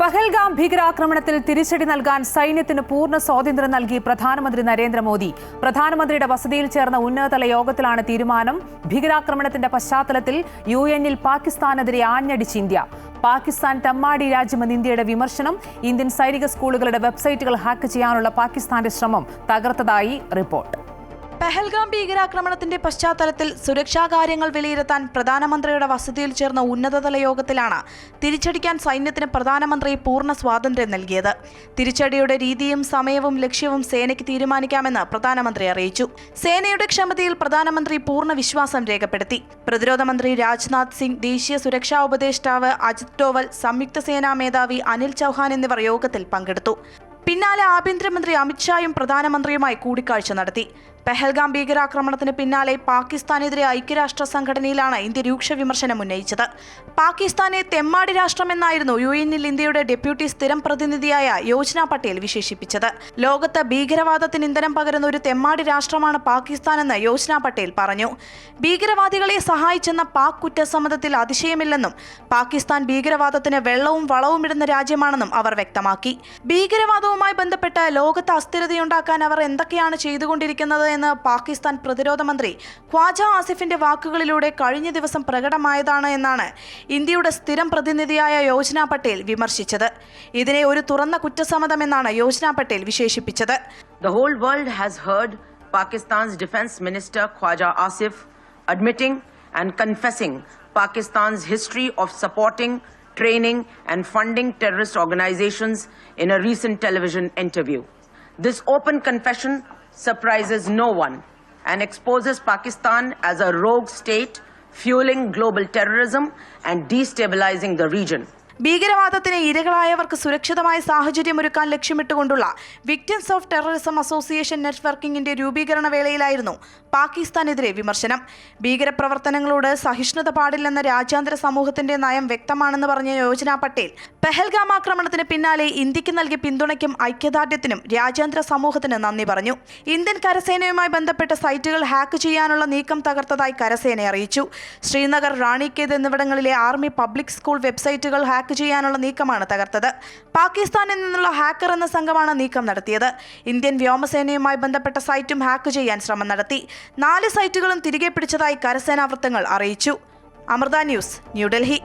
പഹൽഗാം ഭീകരാക്രമണത്തിൽ തിരിച്ചടി നൽകാൻ സൈന്യത്തിന് പൂർണ സ്വാതന്ത്ര്യം നൽകി പ്രധാനമന്ത്രി നരേന്ദ്രമോദി. പ്രധാനമന്ത്രിയുടെ വസതിയിൽ ചേർന്ന ഉന്നതതല യോഗത്തിലാണ് തീരുമാനം. ഭീകരാക്രമണത്തിന്റെ പശ്ചാത്തലത്തിൽ യു എന്നിൽ പാകിസ്ഥാനെതിരെ ആഞ്ഞടിച്ച് ഇന്ത്യ. പാകിസ്ഥാൻ തമ്മാടി രാജ്യമെന്ന് ഇന്ത്യയുടെ വിമർശനം. ഇന്ത്യൻ സൈനിക സ്കൂളുകളുടെ വെബ്സൈറ്റുകൾ ഹാക്ക് ചെയ്യാനുള്ള പാകിസ്ഥാന്റെ ശ്രമം തകർത്തതായി റിപ്പോർട്ട്. പെഹൽഗാം ഭീകരാക്രമണത്തിന്റെ പശ്ചാത്തലത്തിൽ സുരക്ഷാ കാര്യങ്ങൾ വിലയിരുത്താൻ പ്രധാനമന്ത്രിയുടെ വസതിയിൽ ചേർന്ന ഉന്നതതല യോഗത്തിലാണ് തിരിച്ചടിക്കാൻ സൈന്യത്തിന് പ്രധാനമന്ത്രി പൂർണ സ്വാതന്ത്ര്യം നൽകിയത്. തിരിച്ചടിയുടെ രീതിയും സമയവും ലക്ഷ്യവും സേനയ്ക്ക് തീരുമാനിക്കാമെന്ന് പ്രധാനമന്ത്രി അറിയിച്ചു. സേനയുടെ ക്ഷമതയിൽ പ്രധാനമന്ത്രി പൂർണ വിശ്വാസം രേഖപ്പെടുത്തി. പ്രതിരോധ മന്ത്രി രാജ്നാഥ് സിംഗ് ദേശീയ സുരക്ഷാ ഉപദേഷ്ടാവ് അജിത് ഡോവൽ സംയുക്ത സേനാ മേധാവി അനിൽ ചൌഹാൻ എന്നിവർ യോഗത്തിൽ പങ്കെടുത്തു. പിന്നാലെ ആഭ്യന്തരമന്ത്രി അമിത്ഷായും പ്രധാനമന്ത്രിയുമായി കൂടിക്കാഴ്ച നടത്തി. പെഹൽഗാം ഭീകരാക്രമണത്തിന് പിന്നാലെ പാകിസ്ഥാനെതിരെ ഐക്യരാഷ്ട്ര സംഘടനയിലാണ് ഇന്ത്യ രൂക്ഷ വിമർശനം ഉന്നയിച്ചത്. പാകിസ്ഥാനെ തെമ്മാടി രാഷ്ട്രമെന്നായിരുന്നു യു എന്നിൽ ഇന്ത്യയുടെ ഡെപ്യൂട്ടി സ്ഥിരം പ്രതിനിധിയായ യോജന പട്ടേൽ വിശേഷിപ്പിച്ചത്. ലോകത്ത് ഭീകരവാദത്തിന് ഇന്ധനം പകരുന്ന ഒരു തെമ്മാടി രാഷ്ട്രമാണ് പാകിസ്ഥാനെന്ന് യോജന പട്ടേൽ പറഞ്ഞു. ഭീകരവാദികളെ സഹായിച്ചെന്ന പാക് കുറ്റസമ്മതത്തിൽ അതിശയമില്ലെന്നും പാകിസ്ഥാൻ ഭീകരവാദത്തിന് വെള്ളവും വളവും ഇടുന്ന രാജ്യമാണെന്നും അവർ വ്യക്തമാക്കി. ഭീകരവാദവുമായി ബന്ധപ്പെട്ട് ലോകത്ത് അസ്ഥിരതയുണ്ടാക്കാൻ അവർ എന്തൊക്കെയാണ് ചെയ്തുകൊണ്ടിരിക്കുന്നത് എന്ന് പാകിസ്ഥാൻ പ്രതിരോധ മന്ത്രി ഖ്വാജ ആസിഫിന്റെ വാക്കുകളിലൂടെ കഴിഞ്ഞ ദിവസം പ്രകടമായതാണ് എന്നാണ് ഇന്ത്യയുടെ സ്ഥിരം പ്രതിനിധിയായ യോജന പട്ടേൽ വിമർശിച്ചത് ഇതിനെ ഒരു തുറന്ന കുറ്റസമ്മതമെന്നാണ് യോജന പട്ടേൽ വിശേഷിപ്പിച്ചത് The whole world has heard Pakistan's Defense Minister Khwaja Asif admitting and confessing Pakistan's history of supporting, training, and funding terrorist organizations in a recent television interview. This open confession surprises no one and exposes Pakistan as a rogue state fueling global terrorism and destabilizing the region. ഭീകരവാദത്തിന് ഇരകളായവർക്ക് സുരക്ഷിതമായ സാഹചര്യം ഒരുക്കാൻ ലക്ഷ്യമിട്ടുകൊണ്ടുള്ള victims of terrorism association നെറ്റ്വർക്കിംഗിന്റെ രൂപീകരണ വേളയിലായിരുന്നു പാകിസ്ഥാനെതിരെ വിമർശനം. ഭീകരപ്രവർത്തനങ്ങളോട് സഹിഷ്ണുത പാടില്ലെന്ന രാജ്യാന്തര സമൂഹത്തിന്റെ നയം വ്യക്തമാണെന്ന് പറഞ്ഞ യോജന പട്ടേൽ പെഹൽഗാം ആക്രമണത്തിന് പിന്നാലെ ഇന്ത്യയ്ക്ക് നൽകിയ പിന്തുണയ്ക്കും ഐക്യദാർഢ്യത്തിനും രാജ്യാന്തര സമൂഹത്തിന് നന്ദി പറഞ്ഞു. ഇന്ത്യൻ കരസേനയുമായി ബന്ധപ്പെട്ട സൈറ്റുകൾ ഹാക്ക് ചെയ്യാനുള്ള നീക്കം തകർത്തതായി കരസേന അറിയിച്ചു. ശ്രീനഗർ റാണിക്കേത് എന്നിവിടങ്ങളിലെ ആർമി പബ്ലിക് സ്കൂൾ വെബ്സൈറ്റുകൾ ഹാക്ക് ചെയ്യാനുള്ള നീക്കമാണ് തകർത്തത്. പാകിസ്ഥാനിൽ നിന്നുള്ള ഹാക്കർ എന്ന സംഘമാണ് നീക്കം നടത്തിയത്. ഇന്ത്യൻ വ്യോമസേനയുമായി ബന്ധപ്പെട്ട സൈറ്റും ഹാക്ക് ചെയ്യാൻ ശ്രമം നടത്തി. നാല് സൈറ്റുകളും തിരികെ പിടിച്ചതായി കരസേനാ വൃത്തങ്ങൾ അറിയിച്ചു. അമൃത ന്യൂസ് ന്യൂഡൽഹി.